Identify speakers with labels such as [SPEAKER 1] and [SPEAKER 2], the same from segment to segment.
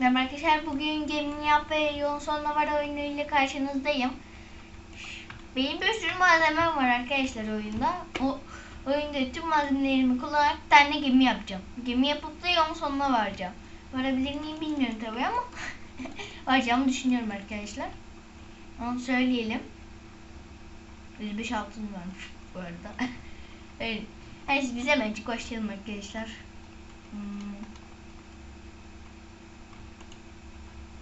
[SPEAKER 1] Merhaba arkadaşlar bugün Gemini Yap ve Yolun Sonuna Var oyunuyla karşınızdayım. Benim bir sürü malzemem var arkadaşlar oyunda. O oyunda tüm malzemelerimi kullanarak bir tane gemi yapacağım. Gemi yapıp da yolun sonuna varacağım. Varabilir miyim bilmiyorum tabii ama varacağımı düşünüyorum arkadaşlar. Onu söyleyelim. 105 altın varmış bu arada. evet. Her biz hemen başlayalım arkadaşlar. Hmm.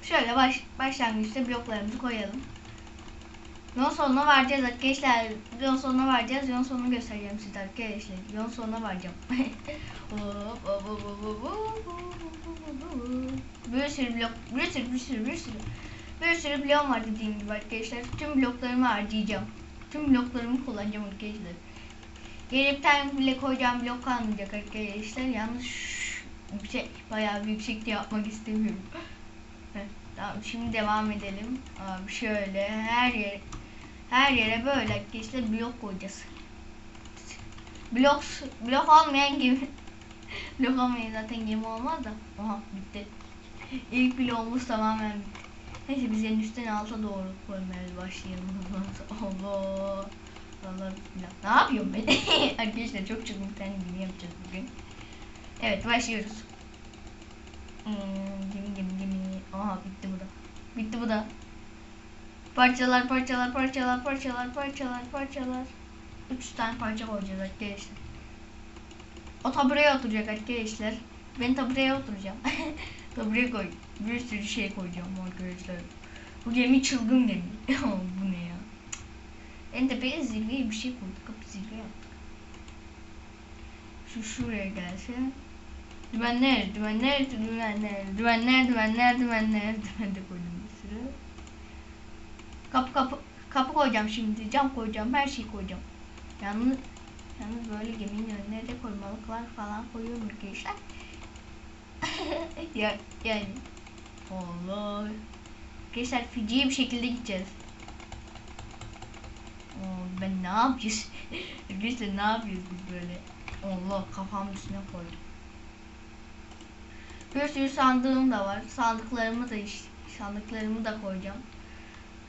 [SPEAKER 1] Şöyle baş, başlangıçta bloklarımızı koyalım. Yol sonuna varacağız arkadaşlar. Yol sonuna varacağız. Yol sonunu göstereceğim size arkadaşlar. Yol sonuna varacağım. bir sürü blok, bir sürü, bir sürü, bir sürü. Bir sürü bloğum var dediğim gibi arkadaşlar. Tüm bloklarımı harcayacağım. Tüm bloklarımı kullanacağım arkadaşlar. Geri bir bile koyacağım blok kalmayacak arkadaşlar. Yalnız bir şey bayağı bir yüksekte yapmak istemiyorum. Tamam şimdi devam edelim. Abi şöyle her yere her yere böyle işte blok koyacağız. Blok blok olmayan gibi blok olmayan zaten gemi olmaz da. Aha bitti. İlk bloğumuz tamamen. Neyse biz en üstten alta doğru koymaya başlayalım. Allah. Allah. Ne yapıyorum ben? Arkadaşlar çok çılgın bir tane gemi yapacağız bugün. Evet başlıyoruz. Hmm, gemi gemi gemi. Aha bitti bu da. Bitti bu da. Parçalar parçalar parçalar parçalar parçalar parçalar. Üç tane parça koyacağız arkadaşlar. O tabureye oturacak arkadaşlar. Ben tabureye oturacağım. tabureye koy. Bir sürü şey koyacağım arkadaşlar. Bu gemi çılgın gemi. bu ne ya? En tepeye zirveye bir şey koyduk. Kapı zirve yaptık. Şu şuraya gelsin. Dümenler, dümenler, dümenler, dümenler, dümenler, dümenler, dümen de koydum bir sürü. Kapı kapı kapı koyacağım şimdi, cam koyacağım, her şeyi koyacağım. Yalnız yalnız böyle geminin önüne de koymalıklar falan koyuyorum arkadaşlar. ya, yani Allah. Arkadaşlar feci bir şekilde gideceğiz. Oo, ben ne yapacağız? Arkadaşlar ne yapıyoruz biz böyle? Allah kafamın üstüne koydum. Bir sürü sandığım da var. Sandıklarımı da işte, sandıklarımı da koyacağım.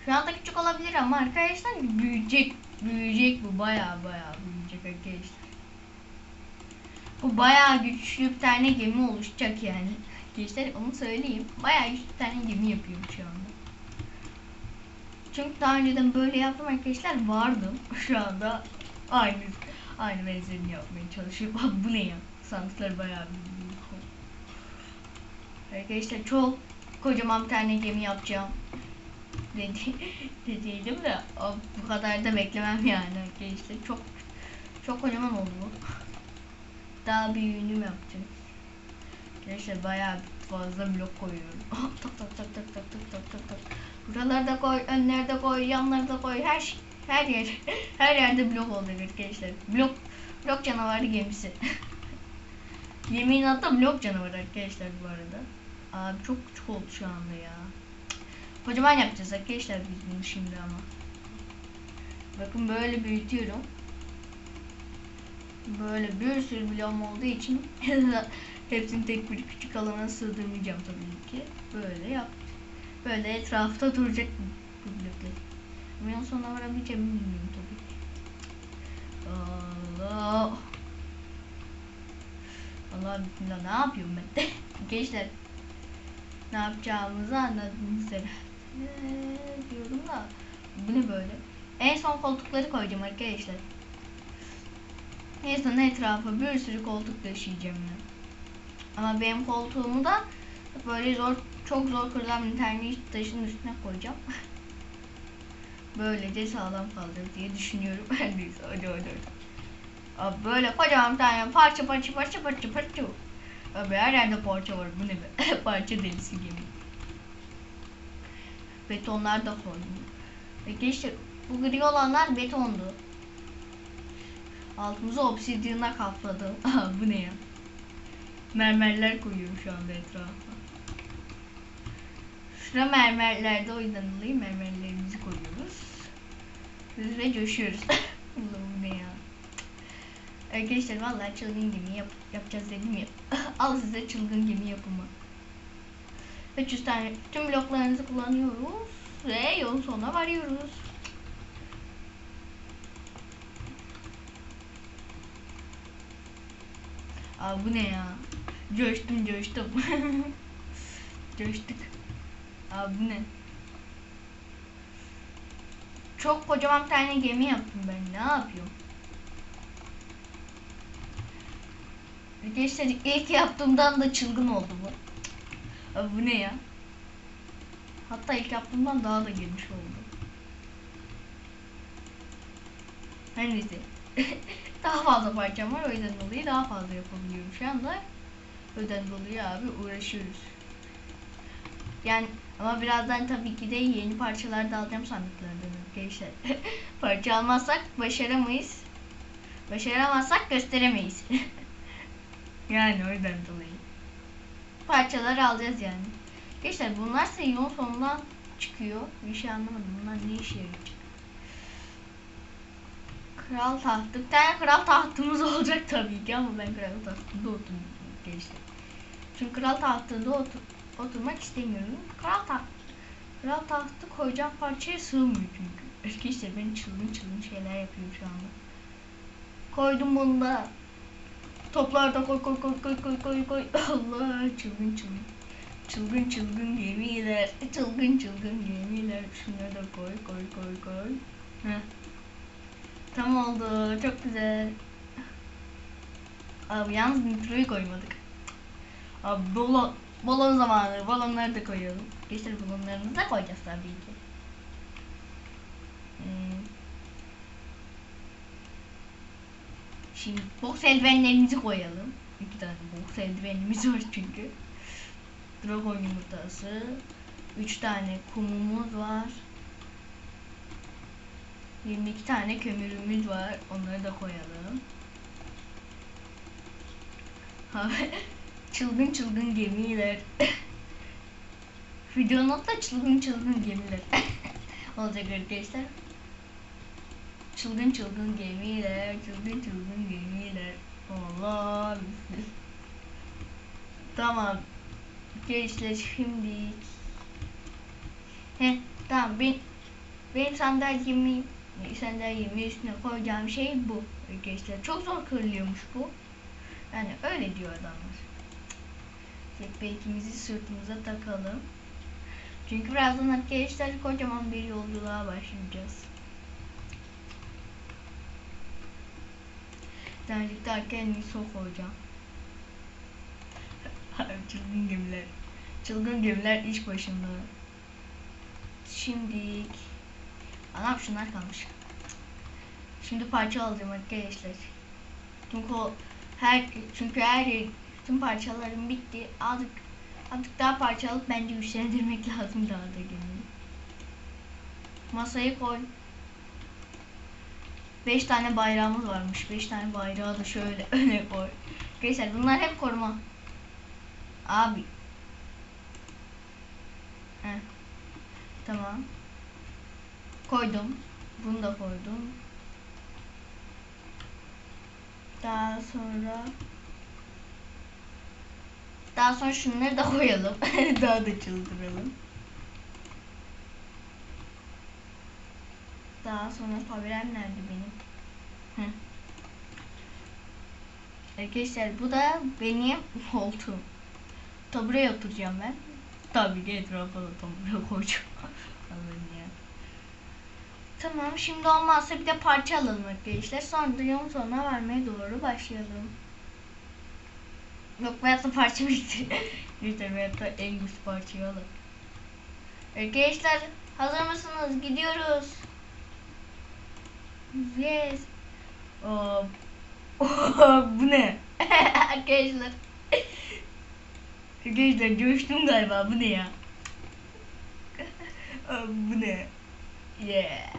[SPEAKER 1] Şu anda küçük olabilir ama arkadaşlar büyüyecek. Büyüyecek bu baya baya büyüyecek arkadaşlar. Bu baya güçlü bir tane gemi oluşacak yani. Arkadaşlar onu söyleyeyim. Baya güçlü bir tane gemi yapıyorum şu anda. Çünkü daha önceden böyle yaptım arkadaşlar vardım. Şu anda aynı aynı benzerini yapmaya çalışıyorum. Bu ne ya? Sandıklar bayağı büyük. Arkadaşlar çok kocaman bir tane gemi yapacağım. Dedi, dediydim de bu kadar da beklemem yani arkadaşlar. Çok çok kocaman oldu. Daha büyüğünü mü yapacağım? Arkadaşlar bayağı fazla blok koyuyorum. tak tak tak tak tak tak tak tak tak. Buralarda koy, önlerde koy, yanlarda koy. Her şey, her yer her yerde blok olacak arkadaşlar. Blok blok canavarı gemisi. Geminin adı blok canavarı arkadaşlar bu arada. Abi çok küçük oldu şu anda ya. Kocaman yapacağız arkadaşlar biz bunu şimdi ama. Bakın böyle büyütüyorum. Böyle bir sürü bloğum olduğu için hepsini tek bir küçük alana sığdırmayacağım tabii ki. Böyle yap. Böyle etrafta duracak bu bloklar. Ama sonra varabileceğimi bilmiyorum tabii ki. Allah. Allah bismillah ne yapıyorum ben? Gençler ne yapacağımızı anladınız herhalde diyorum da bu ne böyle? En son koltukları koyacağım arkadaşlar. En son etrafa bir sürü koltuk döşeyeceğim ya. Ama benim koltuğumu da böyle zor çok zor kırılan bir tane taşın üstüne koyacağım. Böylece sağlam kalır diye düşünüyorum. Neyse hadi hadi hadi. Böyle kocaman bir tane parça parça parça parça parça. Abi her yerde parça var. Bu ne be? parça delisi gibi. Betonlar da koydum. Peki işte bu gri olanlar betondu. Altımızı obsidiyana kapladı. bu ne ya? Mermerler koyuyorum şu anda etrafa. Şura mermerlerde o yüzden dolayı mermerlerimizi koyuyoruz. Ve coşuyoruz. bu ne ya? Arkadaşlar vallahi çılgın gemi yap yapacağız dedim ya. Al size çılgın gemi yapımı. 300 tane tüm bloklarınızı kullanıyoruz ve yolun sonuna varıyoruz. Abi bu ne ya? Coştum coştum. Coştuk. Abi bu ne? Çok kocaman tane gemi yaptım ben. Ne yapıyorum? Arkadaşlar ilk yaptığımdan da çılgın oldu bu. Abi bu ne ya? Hatta ilk yaptığımdan daha da geniş oldu. Her neyse. daha fazla parçam var o yüzden dolayı daha fazla yapabiliyorum şu anda. Yüzden dolayı abi uğraşıyoruz. Yani ama birazdan tabii ki de yeni parçalar da alacağım sandıklardan arkadaşlar. Parça almazsak başaramayız. Başaramazsak gösteremeyiz. yani o yüzden dolayı. Parçalar alacağız yani. Arkadaşlar bunlar yolun sonundan çıkıyor. Bir şey anlamadım. Bunlar ne işe yarayacak? Kral tahtı. Bir tane kral tahtımız olacak tabii ki ama ben kral tahtında oturmayacağım arkadaşlar. Çünkü kral tahtında otur oturmak istemiyorum. Kral taht Kral tahtı koyacağım parçaya sığmıyor çünkü. Arkadaşlar ben çılgın çılgın şeyler yapıyorum şu anda. Koydum bunu da. Toplar da koy koy koy koy koy koy koy. Allah çılgın çılgın. Çılgın çılgın gemiler. Çılgın çılgın gemiler. Şunları da koy koy koy koy. Heh. Tam oldu. Çok güzel. Abi yalnız nitroyu koymadık. Abi balon, balon zamanı. Balonları da koyalım. Geçtir balonlarımızı da koyacağız tabii ki. Hmm. Şimdi boks eldivenlerimizi koyalım. İki tane boks eldivenimiz var çünkü. Dragon yumurtası. Üç tane kumumuz var. 22 tane kömürümüz var. Onları da koyalım. Çılgın çılgın gemiler. Videonun da çılgın çılgın gemiler. Olacak arkadaşlar. Çılgın çılgın gemiler, çılgın çılgın gemiler. Allah. tamam. Gençler şimdi. He, tamam ben benim sandalyemi sandalyemin üstüne koyacağım şey bu arkadaşlar. Çok zor kırılıyormuş bu. Yani öyle diyor adamlar. Backpack'imizi sırtımıza takalım. Çünkü birazdan arkadaşlar kocaman bir yolculuğa başlayacağız. Terlik derken sok koyacağım. Çılgın gemiler. Çılgın gemiler iş başında. Şimdi Anam şunlar kalmış. Şimdi parça alacağım arkadaşlar. Çünkü her çünkü her yer tüm parçalarım bitti. Azıcık azıcık daha parça alıp bence güçlendirmek lazım daha da gemiyi. Masayı koy. 5 tane bayrağımız varmış. 5 tane bayrağı da şöyle öne koy. Arkadaşlar bunlar hep koruma. Abi. Heh. Tamam. Koydum. Bunu da koydum. Daha sonra daha sonra şunları da koyalım. daha da çıldıralım. Daha sonra fabrem nerede benim? Heh. Arkadaşlar bu da benim koltuğum. Tabureye oturacağım ben. Tabii ki etrafa da tabure koyacağım. Tamam şimdi olmazsa bir de parça alalım arkadaşlar. Sonra da yolun sonuna varmaya doğru başlayalım. Yok veyahut da parça bitti. Lütfen da en güçlü parçayı alalım. Arkadaşlar hazır mısınız? Gidiyoruz. Yes. Oh. Oh, bu ne? arkadaşlar. Arkadaşlar coştum galiba. Bu ne ya? Bu ne? Yeah.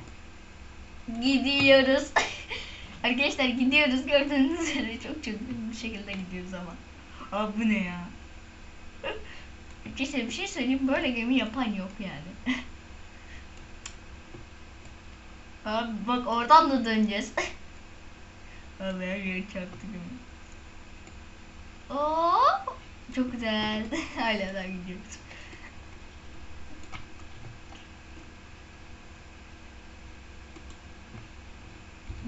[SPEAKER 1] Gidiyoruz. Arkadaşlar gidiyoruz gördüğünüz üzere çok çılgın bir şekilde gidiyoruz ama. Abi bu ne ya? Arkadaşlar bir şey söyleyeyim böyle gemi yapan yok yani. Abi bak oradan da döneceğiz. Vallahi her yeri çaktırdım. Oo, çok güzel. Hala daha gidiyoruz.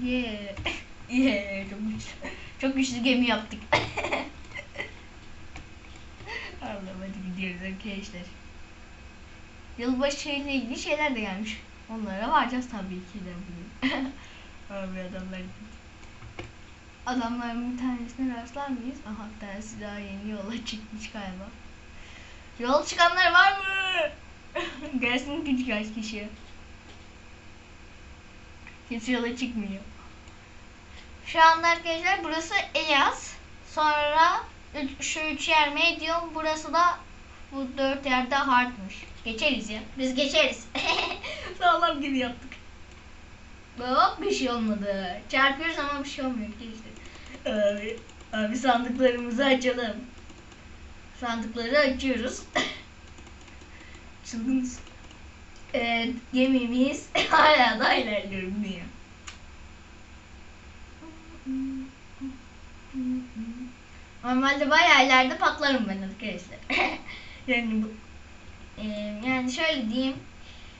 [SPEAKER 1] Yeah. Yeah, çok güçlü. Çok güçlü gemi yaptık. Allah'ım hadi gidiyoruz arkadaşlar. Yılbaşı ile ilgili şeyler de gelmiş. Onlara varacağız tabii ki de bugün. Abi adamlar gitti. Adamların bir tanesine rastlar mıyız? Aha bir tanesi daha yeni yola çıkmış galiba. Yol çıkanlar var mı? Gelsin küçük kaç kişi. Kimse yola çıkmıyor. Şu anda arkadaşlar burası Elias. Sonra şu üç yer medium. Burası da bu dört yerde hardmış. Geçeriz ya. Biz geçeriz. Sağlam gibi yaptık. Hop bir şey olmadı. Çarpıyoruz ama bir şey olmuyor. Geçti. Abi, abi sandıklarımızı açalım. Sandıkları açıyoruz. Çılgınız. Evet, gemimiz hala da ilerliyor? Normalde bayağı ileride patlarım ben arkadaşlar. yani bu e, yani şöyle diyeyim.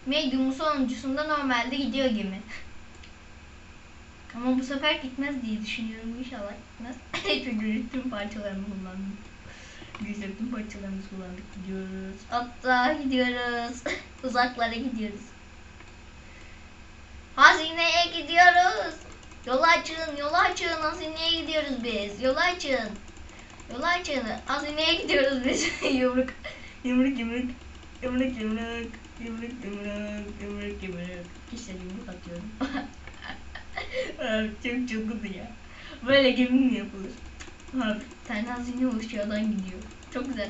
[SPEAKER 1] Medium'un sonuncusunda normalde gidiyor gemi. Ama bu sefer gitmez diye düşünüyorum. İnşallah gitmez. Çünkü tüm parçalarımı kullandım. Güzel tüm parçalarımızı kullandık. Gidiyoruz. Hatta gidiyoruz. Uzaklara gidiyoruz. Hazineye gidiyoruz. Yolu açın, yolu açın. Hazineye gidiyoruz biz. Yolu açın. Yolu açın. Hazineye gidiyoruz biz. yumruk. Yumruk yumruk. Yumruk yumruk. Yumruk yumruk. Yumruk yumruk. İşte yumruk atıyorum. Abi çok çılgındı ya. Böyle gemi mi yapılır? Abi tane hazine oluşuyordan gidiyor. Çok güzel.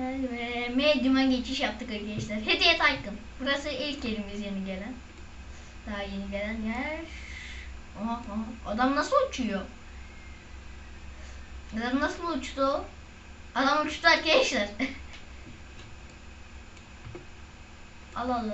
[SPEAKER 1] Evet, Medium'a geçiş yaptık arkadaşlar. Hediye Tycoon. Burası ilk yerimiz yeni gelen. Daha yeni gelen yer. Aha, aha. Adam nasıl uçuyor? Adam nasıl uçtu? Adam uçtu arkadaşlar. al al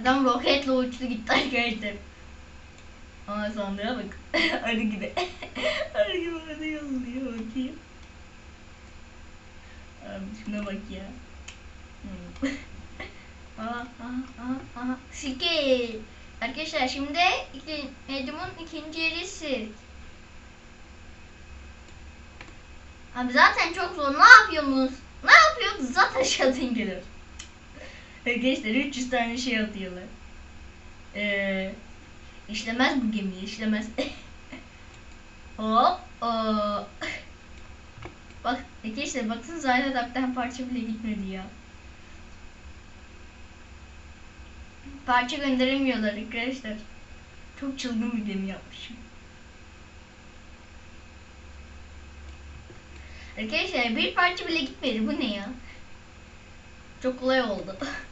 [SPEAKER 1] Adam roketle uçtu gitti arkadaşlar. Ama sandığa bak. Arı gibi. Arı gibi arı yolluyor bakayım. Abi şuna bak ya. Hmm. aha aha aha. Sike. Arkadaşlar şimdi iki, Edim'in ikinci yeri sirk. Abi zaten çok zor. Ne yapıyorsunuz? Ne yapıyorsunuz? Zaten aşağıdan gelir. Arkadaşlar 300 tane şey atıyorlar. Ee, işlemez bu gemi, işlemez. Hop. aa. Bak arkadaşlar bakın zaten adapten parça bile gitmedi ya. Parça gönderemiyorlar arkadaşlar. Çok çılgın bir gemi yapmışım. Arkadaşlar bir parça bile gitmedi. Bu ne ya? Çok kolay oldu.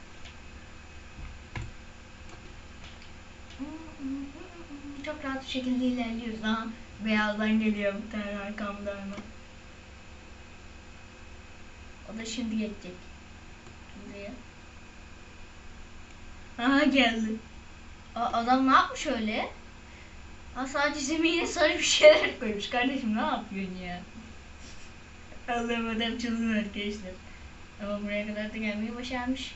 [SPEAKER 1] Çok rahat bir şekilde ilerliyoruz. Aha, beyazdan geliyor bir tane arkamda hemen. O da şimdi geçecek. Buraya. Aha geldi. A- adam ne yapmış öyle? Ha sadece zemine sarı bir şeyler koymuş. Kardeşim ne yapıyorsun ya? Allah'ım adam çılgın arkadaşlar. Ama buraya kadar da gelmeyi başarmış.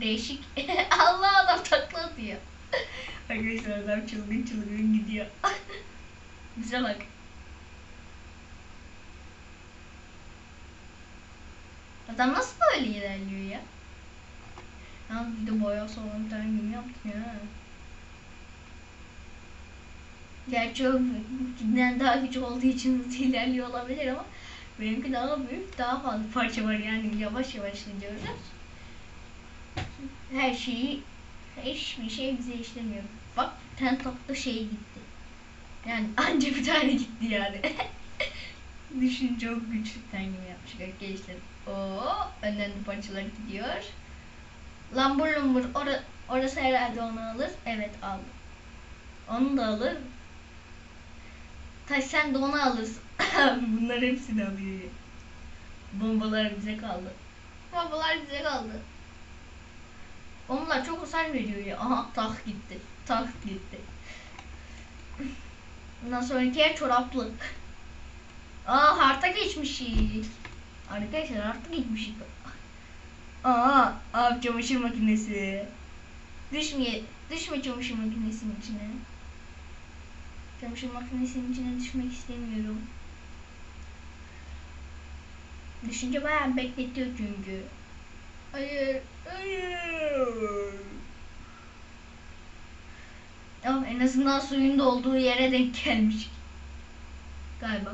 [SPEAKER 1] Değişik. Allah adam takla atıyor. Arkadaşlar adam çılgın çılgın gidiyor. Bize bak. Adam nasıl böyle ilerliyor ya? Yalnız bir de bayağı sağlam bir tane gemi yaptık ya. Gerçi o bizden daha küçük olduğu için ilerliyor olabilir ama benimki daha büyük, daha fazla parça var yani yavaş yavaş gidiyoruz. Her şeyi, hiçbir şey bize işlemiyor. Bak tane tatlı şey gitti. Yani anca bir tane gitti yani. Düşün çok güçlü tane gibi yapmış arkadaşlar. Oo, önden de parçalar gidiyor. Lambur lumbur ora, orası herhalde onu alır. Evet aldı. Onu da alır. Taş sen de onu alırsın. Bunlar hepsini alıyor. Bombalar bize kaldı. Bombalar bize kaldı. Onlar çok hasar veriyor ya. Aha tak gitti. Tak gitti. Ondan sonraki yer çoraplık. Aa harta geçmişik. Arkadaşlar harta geçmişik. Aa abi çamaşır makinesi. Düşme, düşme çamaşır makinesinin içine. Çamaşır makinesinin içine düşmek istemiyorum. Düşünce bayağı bekletiyor çünkü. Hayır, hayır. Tamam en azından suyun da olduğu yere denk gelmiş. Galiba.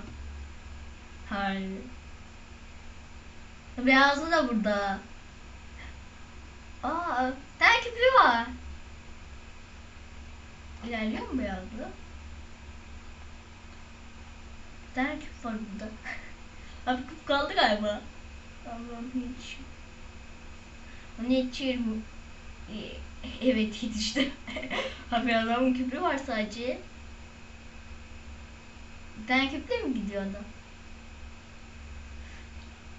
[SPEAKER 1] Hayır. Beyazlı da burada. Aa, tane küplü var. İlerliyor mu beyazlı? Bir var burada. Abi küp kaldı galiba. Allah'ım hiç. Onu içiyorum. Ee, Evet yetiştim. Abi adamın küpü var sadece. Bir tane mi gidiyor adam?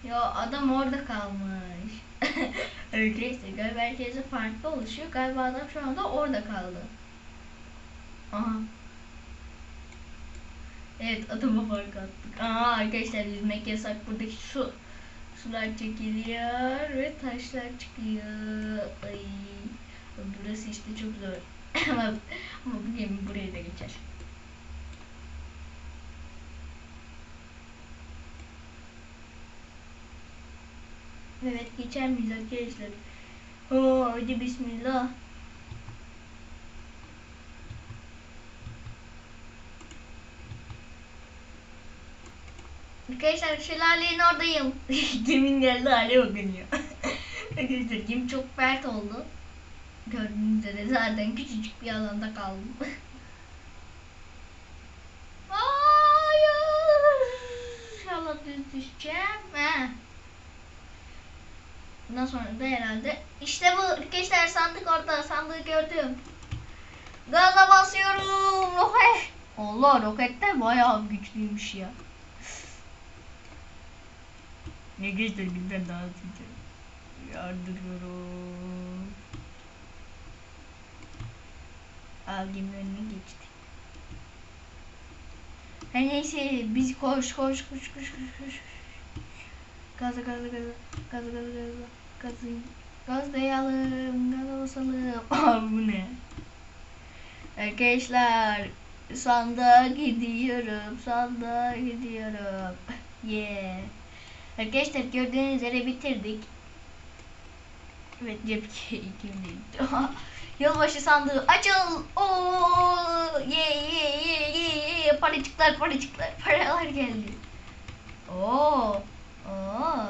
[SPEAKER 1] Ya adam orada kalmış. Öyleyse galiba herkese farklı oluşuyor. Galiba adam şu anda orada kaldı. Aha. Evet adama fark attık. Aa arkadaşlar yüzmek yasak. Buradaki su sular çekiliyor ve taşlar çıkıyor. Ay. Burası işte çok zor. ama, ama bu gemi buraya da geçer. Evet geçer miyiz arkadaşlar? Oo, hadi bismillah. Arkadaşlar şelalenin oradayım. Geminin geldi hale bakın ya. Arkadaşlar gemi çok pert oldu. Gördüğünüz üzere zaten küçücük bir alanda kaldım. Hayır. İnşallah düz düşeceğim. He. Bundan sonra da herhalde işte bu arkadaşlar sandık orada sandığı gördüm. Gaza basıyorum. Roket. Allah roketler bayağı güçlüymüş ya. Ne geçti günden sıcak. Yardırıyorum. Al geminin önüne geçti. Her neyse biz koş koş koş koş koş koş. Gaza gaza gaza gaza gaza gaza gazı gazlayalım gaza basalım. Bu ne? Arkadaşlar sandığa gidiyorum sandığa gidiyorum. Yeah. Arkadaşlar gördüğünüz üzere bitirdik. Evet cep 2000 Yılbaşı sandığı açıl. Oo ye ye ye ye ye paracıklar paracıklar paralar geldi. Oo. Oo.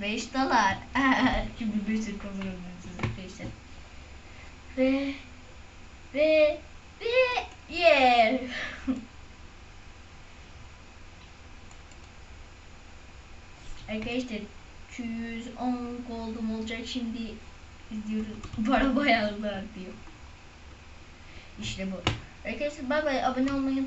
[SPEAKER 1] 105 dolar. Şimdi bir sürü kazanıyorsunuz arkadaşlar. Ve ve ve yeah. Arkadaşlar 210 gold'um olacak şimdi izliyoruz. Para bayağı artıyor. İşte bu. Arkadaşlar bay bay abone olmayı.